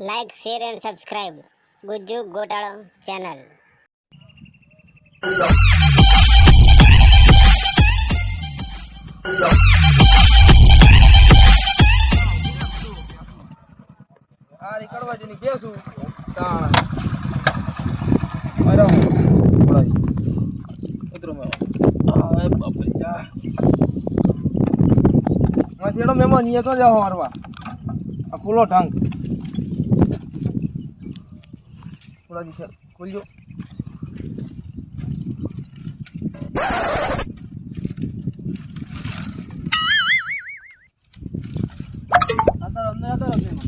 Like share and subscribe Gujju ગોટાળો channel આ નીકળવા જઈને બેસું, તાણ. અરે હું થોડા ઉતરો મેં આય બાપરે જા માં જેડો મેમો નિયતો જાવ હરવા આ ખુલ્લો ઢંગ થોડા જી ખોલજો આતર અંદર આતર મેમો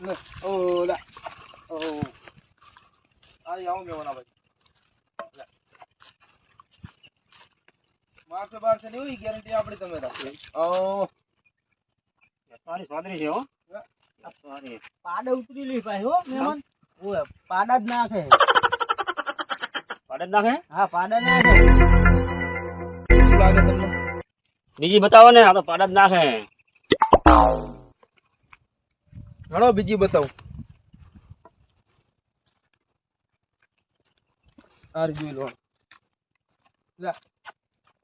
લે ઓ લે ઓ આઈ આવું મેં વના ભાઈ મારશે બારશે નહીં હોય ગેરંટી આપણી તમે રાખી. ઓ સોરી સોદરી છે હો. પાડા ઉતરી લી ભાઈ હો મહેમાન. ઓય પાડા જ નાખે. પાડા જ નાખે? હા પાડા નાખે. શું લાગે તમને? બીજી બતાવો ને આ તો પાડા જ નાખે. ઘણો બીજી બતાવો. આર જોઈ લો. લે.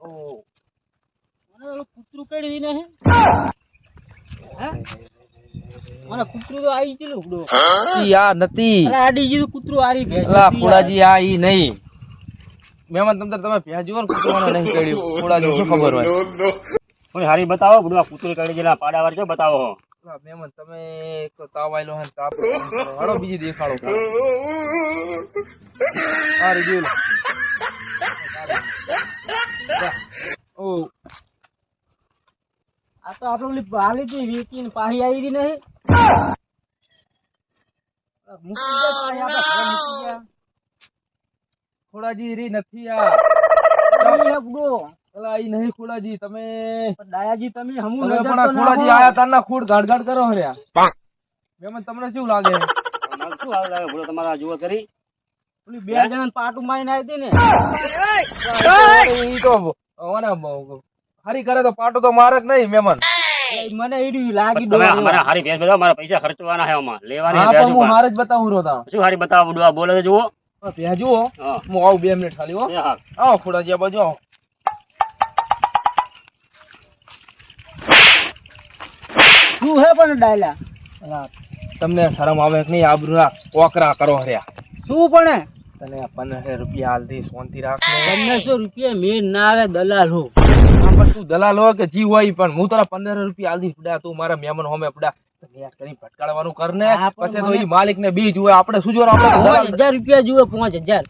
ઓ મને કૂતરું દીને કૂતરું તો આવી ગયેલું ઈ આ નથી. આડી ગયું કૂતરું આરી અલા ફોડાજી આ ઈ નહીં. મહેમાન તમ તમે ભેંસ જુઓ ને નહીં ફોડાજી શું ખબર હોય? હારી બતાવો બુડવા કૂતરી કરી ગયેલા પાડા વાર જો બતાવો અલા મહેમાન તમે એક તો તાવ આયલો હે તાપ હાડો બીજી દેખાડો આ રી જોઈ લો. લે. ઓ. આ તો આપણે ઓલી હાલી વીકી ને પાછી આવી રહી નહીં? થોડા જી ગયા રી નથી આ. અહીં હે બુડો અલા ઈ નહીં ખોડાજી તમે પણ તમે હમું નજર પણ આ ખોડાજી આયા તારના ખોડ ગાડ ગાડ કરો હર્યા મહેમાન તમને શું લાગે? તમારે શું હાલ લાગે? બુડો તમારા જુઓ કરી. ઓલી બે જણા પાટું મારીને આવી હતી ને. ઈ તો ઓને બ- હારી કરે તો પાટું તો મારે જ નહીં મેમન. મને લાગી હારી ભેંસ બતાવો મારા પૈસા ખર્ચવાના છે આમાં. લેવાની હા પણ હું મારે જ બતાવું રોતા શું હારી બતાવું બોલે જુઓ. ભેજુઓ હું. આવું બે મિનિટ ખાલી હો. હા. આવો ખોડાજી આ બાજુ આવો. શું હે પણ ડાયલા? તમને શરમ આવે કે નહીં? આબરૂના કોકરા કરો હર્યા. શું પણ તને પંદર રૂપિયા હાલથી શાંતિ રાખ. પંદરસો રૂપિયા મેં ના આવે દલાલ હું. પણ તું દલાલ હો કે જી હોય પણ. હું તારા પંદર રૂપિયા હાલથી પડા તું મારા મહેમાન હોમે પડા કરી ભટકાડવાનું કર ને. પછી તો મને- માલિક ને બી હોય. આપણે શું જોવાનું? હજાર રૂપિયા જુઓ પાંચ હજાર.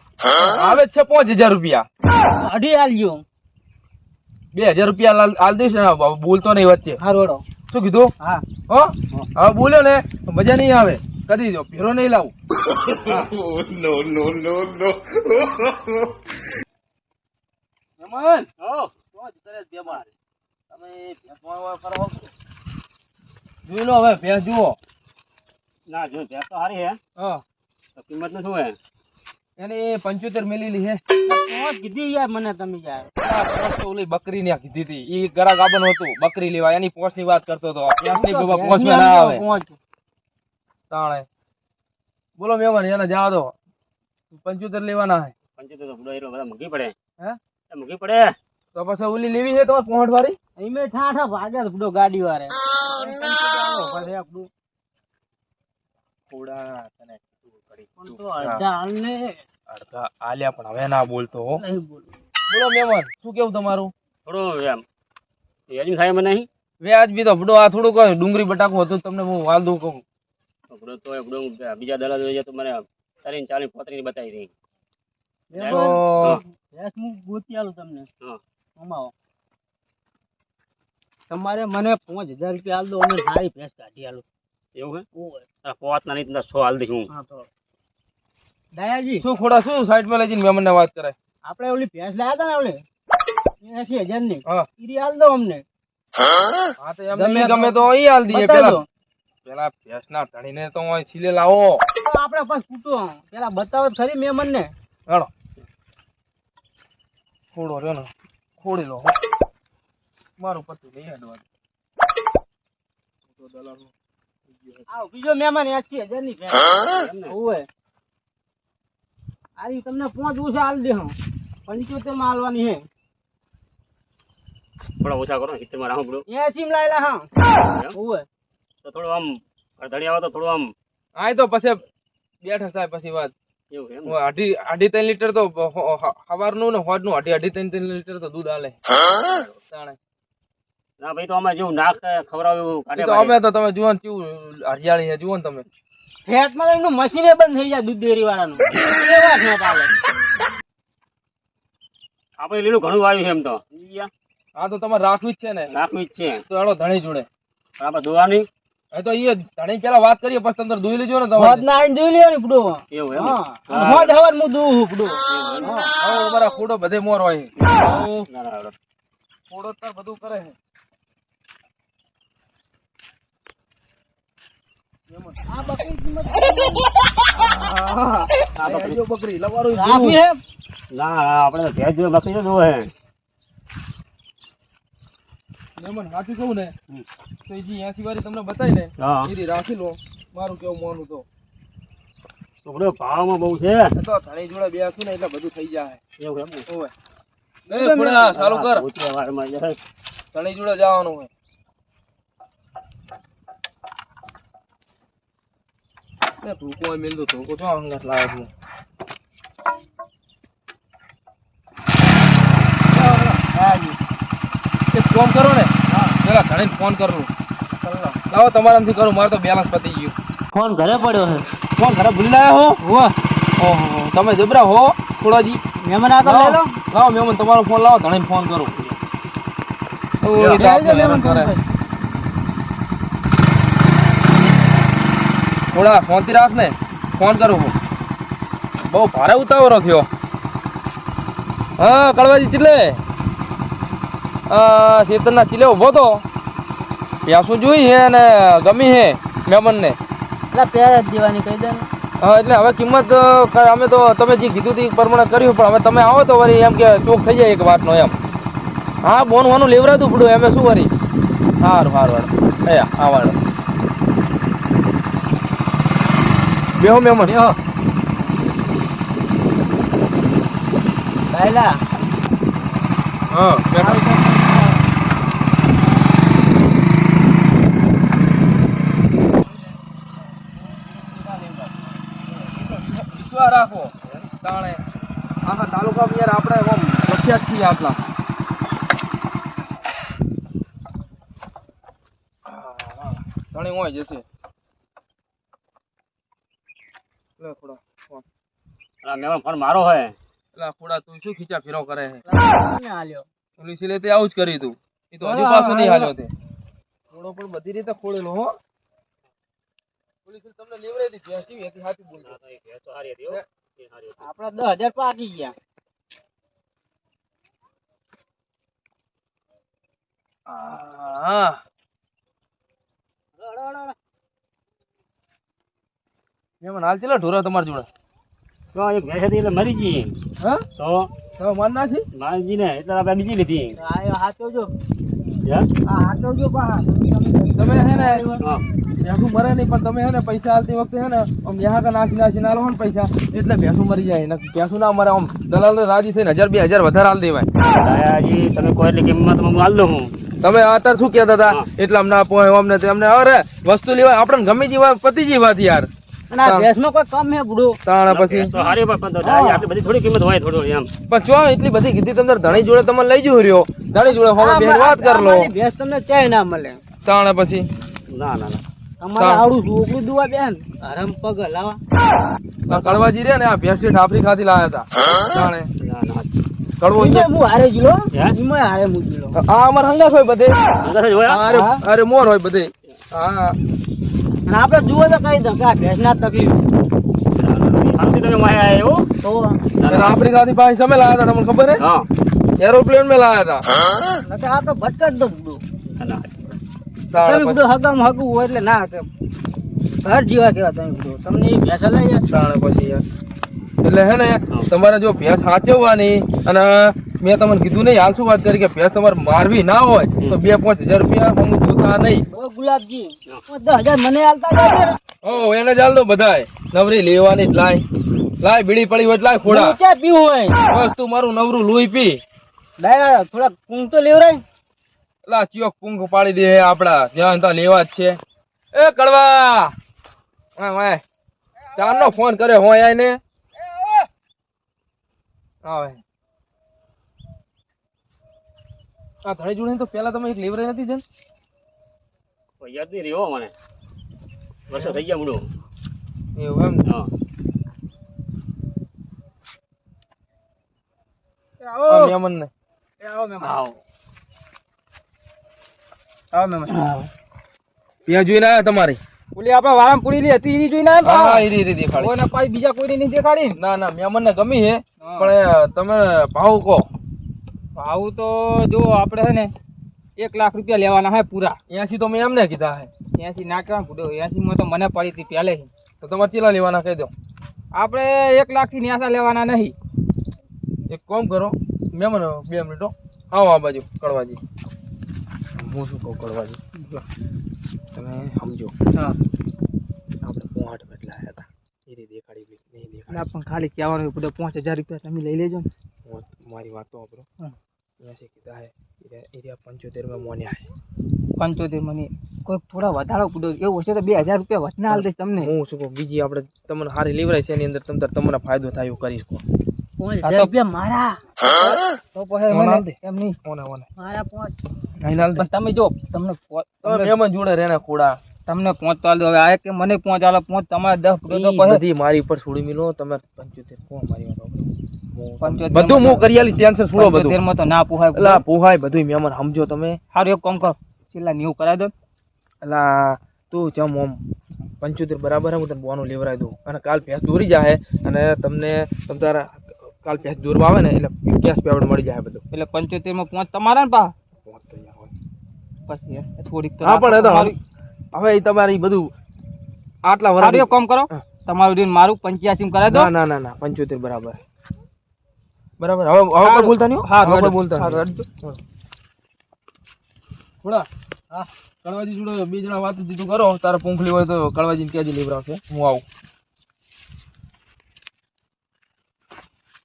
આવે છે પાંચ હજાર રૂપિયા. અઢી આલજો બે હજાર રૂપિયા હાલ- હાલ દઈશ ને. બોલતો નહીં વચ્ચે. હારોડો શું કીધું? હા. હો? હવે બોલ્યો ને તો મજા નહીં આવે. કરી દો ભેરો નહીં લાવું. નો નો નો બેમાર. તમે? જોઈ લો હવે ભેંસ જુઓ. ના જો ભેંસ તો સારી હે. હા. કિંમતનું શું હે એને પંચોતેર મેલી હે. પાંચ કીધી યાર મને તમે યાર. ઓલી બકરી ને કીધી હતી ઈ ગરા ગાબન હતું. બકરી લેવા. એની પોસની વાત કરતો હતો. ભેંસની બાબા પોસમાં ના આવે. તાણે. બોલો મહેમાન એને જવા દો. પંચોતેર લેવાના હે. પંચોતેર તો બુડો બધા મૂકી પડે. હે? મૂકી પડે. તો પછી ઓલી લેવી છે તમારે પોહટ વાળી? એમે ઠાઠા ભાગ્યા બુડો ગાડી વાળે. તને પણ તો અડધા હાલ અડધા આલ્યા પણ હવે ના બોલતો હો. નહીં બોલો. બોલો શું કેવું તમારું? થોડો એમ. વ્યાજ થાય મને નહીં? વ્યાજ બી તો ભડો આ થોડું કહો ડુંગળી બટાકું હતું તમને હું વાલ દઉં કહું. ભડો તો એ ભડો બીજા દલાલ જોઈએ તો મને તારી ચાલી પોતરી બતાવી દઈ તો વ્યાજ હું ગોતી આલું તમને. હા. કમાવો તમારે મને પાંચ હજાર રૂપિયા આલ દો અમે સારી ભેંસ કાઢી આલું. એવું હે? ઓય. પોત ના નહીં તો સો હાલ દઈશ હું. હા તો. દયાજી. શું ખોડા શું સાઈડમાં લઈ જઈને મહેમાન વાત કરે આપણે ઓલી ભેંસ લાયા હતા ને ઓલે એસી હજારની હા. ઈરી હાલ દો અમને. હા તો ગમે ગમે તો અહીં હાલ દઈએ. પેલા પેલા ભેંસ ના ધણીને તો અહીં છીલે લાવો. તો આપણે બસ કૂટો પેલા બતાવો ખરી મેમન ને હેડો. ખોડો રહ્યો ને. ખોડી લો મારું પતું લઈ હેડવા આવ બીજો મહેમાન એસી હજારની ભેંસ ઓવે આ તમને પાંચ ઓછા હાલ દે હું. પંચોતેરમાં હાલવાની હે. થોડા ઓછા કરો સિત્તેરમાં રાખો એસી માં લાયેલા હા. ઓવે તો થોડું આમ અડધડી આવે તો થોડું આમ. હા તો પછી બેઠા થાય પછી વાત. એવું અઢી અઢી ત્રણ લીટર તો સવારનું ને હોજનું અઢી અઢી ત્રણ ત્રણ લીટર તો દૂધ આલે. ના ભાઈ તો અમે જેવું નાક ખવડાવ્યું અમે તો તમે જુઓ ને કેવું હરિયાળી છે જુઓ ને તમે. ફેટમાં એમનું મશીને બંધ થઈ જાય દૂધ ડેરી વાળાનું એવા જ ન આવે આપણે લીલું ઘણું વાવ્યું છે એમ તો. હા તો તમારે રાખવી જ છે ને. રાખવી જ છે. તો હેડો ધણી જોડે. પણ આપણે દોવાની એ તો એ ધણી પેલા વાત કરીએ પછી તમે દોઈ લેજો ને તમારે. ના આવીને જોઈ લ્યો ને પડો એવું એમ? હા હવાર દઉં બધે મોર હોય. ના ના ખોડો તાર બધું કરે છે. આ બકરી કિંમત આ બકરી બકરી લવારું રાખવી હે ના ના, આપણે ભેજ જોવે બકરી તો જોવે મહેમાન સાચું કહું ને તો એ જે એસી વાળી તમને બતાવી ને એ રાખી લો મારું કેવું મોનું તો ભાવમાં બહુ છે તો ધણી જોડે બેસું ને એટલે બધું થઈ જાય એવું એમ? ઓવે નહીં કર વાળમાં જાય. ધણી જોડે જવાનું હોય એ ધોકો મેલ દો ધોકો તો અંગાત લાવે છે? એક ફોન કરો ને. પેલા ધણીને ફોન કરો લાવો તમારામાંથી કરો મારે તો બેલેન્સ પતી ગયું. ફોન ઘરે પડ્યો છે. ફોન ઘરે ભૂલી લાયા હો? ઓહો તમે જબરા હો થોડાજી મહેમાન આ તો લઈ લો. લાવો મેમન તમારો ફોન લાવો ઘણે ફોન કરો. મહેમાન કરે. થોડા ફોનથી રાખ ને ફોન કરું હું. બહુ ભારે ઉતાવળો થયો. હા કડવાજી ચીલે શેતરના ચીલે ઊભો તો. પ્યાસું જોઈ હે અને ગમી હે મેમનને એટલે પેર જ દેવાની કહી દે હા એટલે હવે કિંમત અમે તો તમે જે કીધું હતું એ પ્રમાણે કર્યું પણ હવે તમે આવો તો વળી એમ કે ચોક થઈ જાય એક વાતનો એમ. હા બોન વાનું લેવરાતું પડ્યું એમ શું વળી? સારું સારું વાળો એ હા વાળો. બેહો મેમન બેહો. લાયલા હા બેઠો. રાખો. તાણે. આખા તાલુકામાં યાર આપણે આમ પ્રખ્યાત છીએ આટલા. ઘણી હોય જશે લે ખોડા ફોન. આ ફોન મારો હોય લે ખોડા તું શું ખીચા ફેરો કરે હે? આલ્યો પોલીસે લે તે આવું જ કરી તું. એ તો હજુ પાછો નહીં હાલ્યો. તે. થોડો પણ બધી રીતે ખોળેલો હો. પોલીસ તમને લેવડે દી ભેંસ જેવી હતી? હાથી બોલ. ભેંસ તો સારી હતી હો. દસ હજાર પાકી ગયા. હા એમાં હાલ ચેલા ઢોરા તમારી જોડે. તો એક ભેંસ હતી એટલે મરી ગઈ. હા? તો તમે માન નાખી? માનજી ને એટલે આપણે બીજી લીધી. આ હાચવજો. જો પા તમે હે ને. ભેંસું મરે નહીં પણ તમે હે ને પૈસા આલતી વખતે હે ને આમ યહાં કા નાખી નાખી ના લો ને પૈસા એટલે ભેંસું મરી જાય. નક્કી ભેંસું ના મરે આમ દલાલ રાજી થઈને હજાર બે હજાર વધારે હાલ દેવાય. દાયાજી તમે કોઈ એટલી કિંમત હું હાલ દઉં હું. તમે અત્યારે શું કહેતા હતા. એટલે અમને આપો અમને અમને અરે વસ્તુ લેવા આપણને ગમે જેવી વાત પતી જેવી યાર. અને આ ભેંસમાં કોઈ કમ હે બુડો? તાણા પછી? તો હારે પણ તો દાયાજી આટલી બધી થોડી કિંમત હોય થોડી એમ. પણ જો એટલી બધી કીધી તમને ધણી જોડે તમે લઈ જો રહ્યો. ધણી જોડે હવે બેન વાત કર લો. ભેંસ તમને ચાય ના મળે. તાણે પછી? ના ના ના. અમારે આવડું છોકરું દુવા બેન? હરમ પગ લાવા કડવાજી રે ને આ ભેંસથી ઠાફરી ખાતી લાયા હતા તાણે. ના ના. કડવો હું હારે ગયો હે? હારે હું આ અમાર હંગાસ હોય બધે. અરે મોર હોય બધે. હા. અને આપણે જુઓ તો કઈ ધકા કે આ ભેંસ ના તકલીફ તમે તો આપણી પાસે લાયા હતા તમને ખબર હે? હા. એરોપ્લેનમાં લાયા હતા. આ તો ભટકટ દો બુડો ના તાણે તમે બધું હગામ હગું હોય એટલે ના કે ઘર જીવા કેવા તમે તમને એ ભેંસા લઈ યાર પછી એટલે હે ને તમારે જો ભેંસ સાચવવાની અને મેં તમને કીધું નહીં હાલ શું વાત કરી કે ભેંસ તમારે મારવી ના હોય તો બે પાંચ હજાર રૂપિયા હું જોતા નહીં. ગુલાબજી દસ હજાર મને હાલતા ઓ એને ચાલ દો બધાય. નવરી લેવાની જ લાય. લાય બીડી પડી હોય લાય ખોડા. ચા પીવું હોય. બસ તું મારું નવરું લોહી પી. ડાયા થોડા કુંગ તો લેવરાય. લા ચિયોક કુંગ પાડી દે આપડા. જ્યાં તા લેવા જ છે. એ કડવા. હા વાય ચારનો ફોન કરે હોય આઈને આવે. આ ધણી જોડે તો પેલા તમે એક લેવરે નથી જન કોઈ યાદ નહીં રહ્યો મને. વર્ષો થઈ ગયા મૂળું એવું એમ? હા. આ મેમન ને આવો મહેમાન. આવો. આવો મહેમાન. ત્યાં જોઈને આયા તમારી? ઓલી આપણે વાળામાં પૂરી હતી એની જોઈને હા હા આવ્યા ઈ રી દેખાડી. કોઈને પાછી બીજા કોઈને નહીં દેખાડી ના? ના મેમન ને ગમી હે. પણ તમે ભાવ કહો. ભાવ તો જો આપણે છે ને એક લાખ રૂપિયા લેવાના હે પૂરા. એસી તો મેં એમને કીધા હે. એસી ના કેવા પૂરો એસી માં તો મને પડી હતી પહેલે તો તમારે ચેલા લેવાના કહી દો. આપણે એક લાખથી ન્યાસા લેવાના નહીં. એક કોમ કરો મેં મને બે મિનિટો આવો આ બાજુ કડવાજી. હું શું કહું કડવાજી? તમે સમજો. હા. આપણે પોહાટ બેટલા હતા. એ રીતે દેખાડી નહીં દેખાડી. પણ ખાલી કહેવાનું બધો પાંચ હજાર રૂપિયા તમે લઈ લેજો ને. મારી વાત તો વાપરો અહીંયાથી કીધા? હે એરિયા પંચોતેરમાં પંચોતેર મોન્યા હે પંચોતેર મને. કોઈ થોડા વધારો પૂરો એવું હશે તો બે હજાર રૂપિયા વધના હાલ દઈશ તમને. હું શું કહું? બીજી આપણે તમને સારી લેવરાય છે એની અંદર તમને તમને ફાયદો થાય એવું કરીશ રૂપિયા મારા. તો પછી ઓને ઓને. મારા પાંચ. દે. પણ તમે જો તમને તમે જોડે રેના ખોડા તમને પાંચ ચાલ હવે આ કે મને પાંચ હાલો પાંચ તમારે દસ પૂરો તો બધી મારી ઉપર છોડી મિલો. તમે પંચોતેર કોણ મારી વાત બધું હું કરી આલી ટેન્શન છોડો બધું? પંચોતેરમાં તો ના પુહાય એલા પુહાય બધું મેમન સમજો તમે. સારું એક કામ કરો. છેલ્લા નેવું કરાવી દો. એલા તું ચમ ઓમ પંચોતેર બરાબર હે તને બોનું લેવરાઈ દઉં. અને કાલ ભેંસ દોરી જાય અને તમને તમ તારા કાલ ભેંસ દોરવા આવે ને એટલે કેશ પેમેન્ટ મળી જાય બધું. એટલે પંચોતેરમાં પાંચ તમારા ને પા પહોંચ તો યાર પછી થોડીક હા પણ એ તો મારી- હવે તમારી બધું આટલા વર્ષ કામ કરો. તમારું દિન મારું પંચ્યાસી કરાવી દો. ના ના ના પંચોતેર બરાબર. બરાબર. હવે હવે કોઈ બોલતા નહીં હા. હવે બોલતા થોડા હા કળવાજી જોડે બે જણા વાત જીતું કરો. તારે પૂંખલી હોય તો કળવાજી ક્યાં લેવરાવશે હું આવું.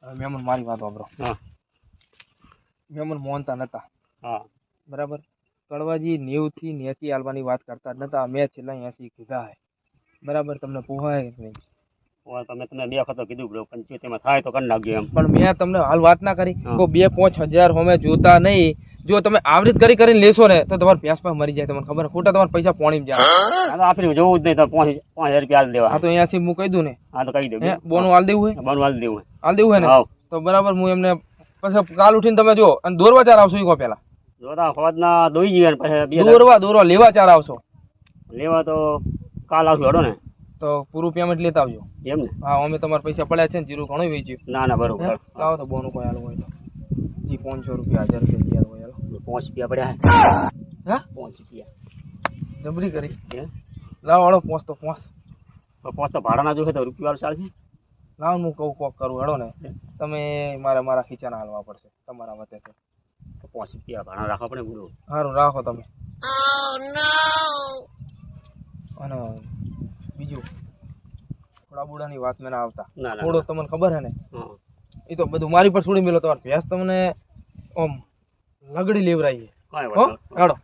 હવે મહેમાન મારી વાત વાપરો. હા. મેમન મોહનતા નતા. હા. બરાબર? કળવાજી નેવથી નેતી આલવાની વાત કરતા જ નતા. મેં છેલ્લા એસી કીધા હે. બરાબર તમને પોહાય નહીં? તમે તમને બે વખત કીધું બરો પંચોતેરમાં થાય તો કરી નાખજો એમ. પણ મેં તમને હાલ વાત ના કરી. તો બે પાંચ હજાર હોમે જોતા નહીં. જો તમે આવરીત કરી કરીને લેશો ને તો તમારે ભેંસ પણ મરી જાય. તમને ખબર ખોટા તમારા પૈસા પોણી જાય. આપણે જોવું જ નહીં તો પાંચ પાંચ રૂપિયા હાલ દેવા આ તો અહીંયાથી હું કહી દઉં ને? હા તો કહી દઉં. હે બોનું હાલ દેવું હોય બનવું હાલ દેવું હાલ દેવું ને? તો બરાબર હું એમને પછી કાલ ઉઠીને તમે જો અને દોરવા ચાર આવશો એ કહો પેલા. જોતા ફોજના દોઈ જઈએ ને પછી દોરવા દોરવા લેવા ચાર આવશો. લેવા તો કાલ આવશું હડો ને. તો પૂરું પેમેન્ટ લેતા આવજો. એમ ને? હા અમે તમારા પૈસા પડ્યા છે ને જીરું ઘણું વેચ્યું ના ના બરોબર. આવો લાવો તો બોનું કોઈ હાલવું હોય તો. જી પાંચસો રૂપિયા હજાર રૂપિયા હોય હાલો. પાંચ રૂપિયા પડ્યા હા. પાંચ રૂપિયા. જબરી કરી? લાવો હાલો પોસ તો પાંચ. તો પાંચ તો ભાડાના જોશે તો રૂપિયા ચાલશે. લાવ હું કહું કોક કરું હેડો ને. તમે મારે મારા ખીચાના હાલવા પડશે તમારા વતે તો પાંચ રૂપિયા ભાડા રાખવા પડે બુડો સારું રાખો તમે. અને બીજું થોડા બુડાની વાત મેં ના આવતા થોડો તમને ખબર હે ને? એ તો બધું મારી પર છોડી મેલો તમારે ભેંસ તમને ઓમ લગડી લેવરાઈએ. હો નહીં. હેડો.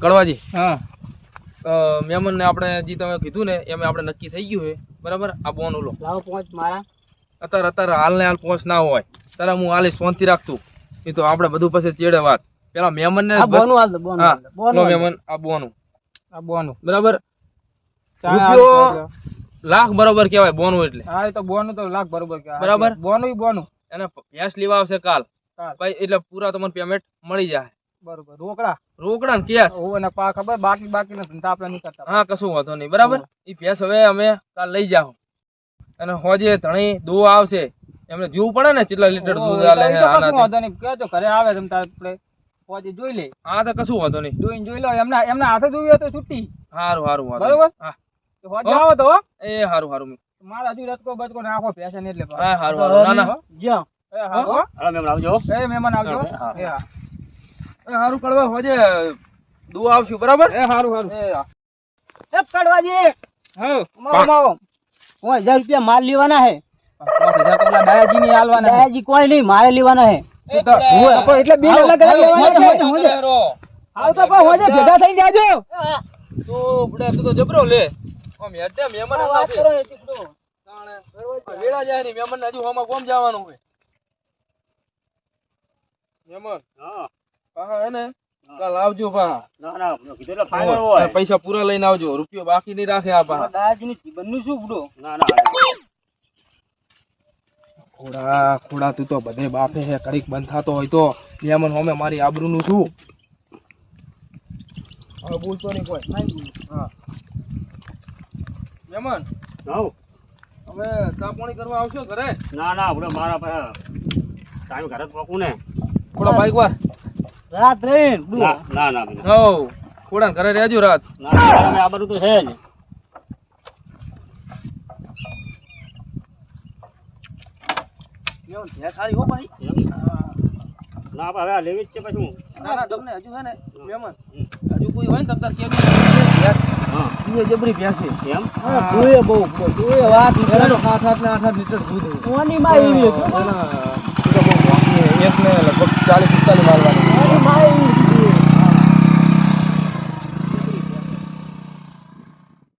કડવાજી હા. મહેમાન ને આપણે જે તમે કીધું ને એમ આપણે નક્કી થઈ ગયું છે. બરાબર? આ બોન ઓલો. લાવો પહોંચ મારા. અત્યારે અત્યારે હાલ ને હાલ પહોંચ ના હોય. ત્યારે હું હાલે શાંતિ રાખતું. એ તો આપણે બધું પછી ચેડે વાત. પેલા મહેમાન ને બોનું હાલ બોનું હા બોનું લો હાલ દો. મહેમાન આ બોનું. આ બોનું. બરાબર? રૂપિયો લાખ બરોબર કહેવાય બોનું એટલે. હા એ તો બોનું તો લાખ બરોબર કે બરાબર. બોનું ઈ બોનું. એને ભેંસ લેવા આવશે કાલ. ભાઈ એટલે પૂરા તમને પેમેન્ટ મળી જાય. બરોબર. રોકડા? રોકડા ને કેશ? ઓ અને પા ખબર બાકી બાકી ને ધંધા આપણે નહીં કરતા. હા કશું વાંધો નહીં. બરાબર? એ ભેંસ હવે અમે કાલ લઈ જાઓ અને હોજે ધણી દો આવશે. એમને જોવું પડે ને કેટલા લીટર દૂધ આલે છે આનાથી. વાંધો નહીં. કહેજો ઘરે આવે તમ તાર આપણે પછી જોઈ લે. હા તો કશું વાંધો નહીં. જોઈને જોઈ લો. એમના એમના હાથે જોયું તો છૂટી. સારું સારું વાંધો બરોબર? હા. તો હોજે આવો તો હો. એ સારું સારું મારા હજુ રતકો બચકો નાખો પૈસા ને એટલે હા સારું સારું ના ના. જ્યાં. એ હા? હાલો મેમ આવજો. એ મહેમાન આવજો. એ હા. એ સારું કડવા હોજે. દુઆ આવશું બરાબર? એ સારું હારું. એ કડવાજી. હા. રૂપિયા માલ લેવાના હે. પાંચ હજાર તો પેલા દાયાજી ની છે. દાદાજી કોઈ નહીં મારે લેવાના હે એ તો હોય. આપણે એટલે બિલ અલગ અલગ લેવાના છે. આવ તો પણ હોજે ભેગા થઈને જાજો તો બુડા તું તો જબરો લે આમ હેડે મહેમાન આવતા છે. તાણે. વેળા જાય નહીં મહેમાન હજુ હોમાં કોમ જવાનું હોય મહેમાન હા પાહા હે ને કાલ આવજો પાહા ના ના કીધું એટલે ફાઇનલ હોય હોય. પૈસા પૂરા લઈને આવજો રૂપિયો બાકી નહીં રાખે આ પાહા દાદાજીની જીવનનું શું બુડો ના ના ખોડા ખોડા તું તો બધે બાફે છે કડીક બંધ થતો હોય તો. મહેમાન હોમે મારી આબરૂનું શું હવે બોલતો નહીં કોઈ. હા. મહેમાન હા હવે ચા પાણી કરવા આવશો ઘરે? ના ના આપણે મારા પાસે ટાઈમ ઘરે પકું ને. ખોડા બાઈક વાર. રાત બુડો ના ના ના ના. ખોડા ઘરે રહેજો રાત. ના આ બધું તો છે જ. મહેમાન ભેંસ સારી હો ભાઈ. ના હવે આ લેવી જ છે પછી. હું ના ના તમને હજુ હે ને મહેમાન. હજુ કોઈ હોય ને તમ તાર હા. જબરી ભેંસ. છે એમ જોઈએ બહુ જોઈએ વાત સાત સાત ને આઠ આઠ લીટર દૂધ. માં એવી. એક ને લગભગ ચાલીસ પિસ્તાલીસ માલવાની. કોની માં એવી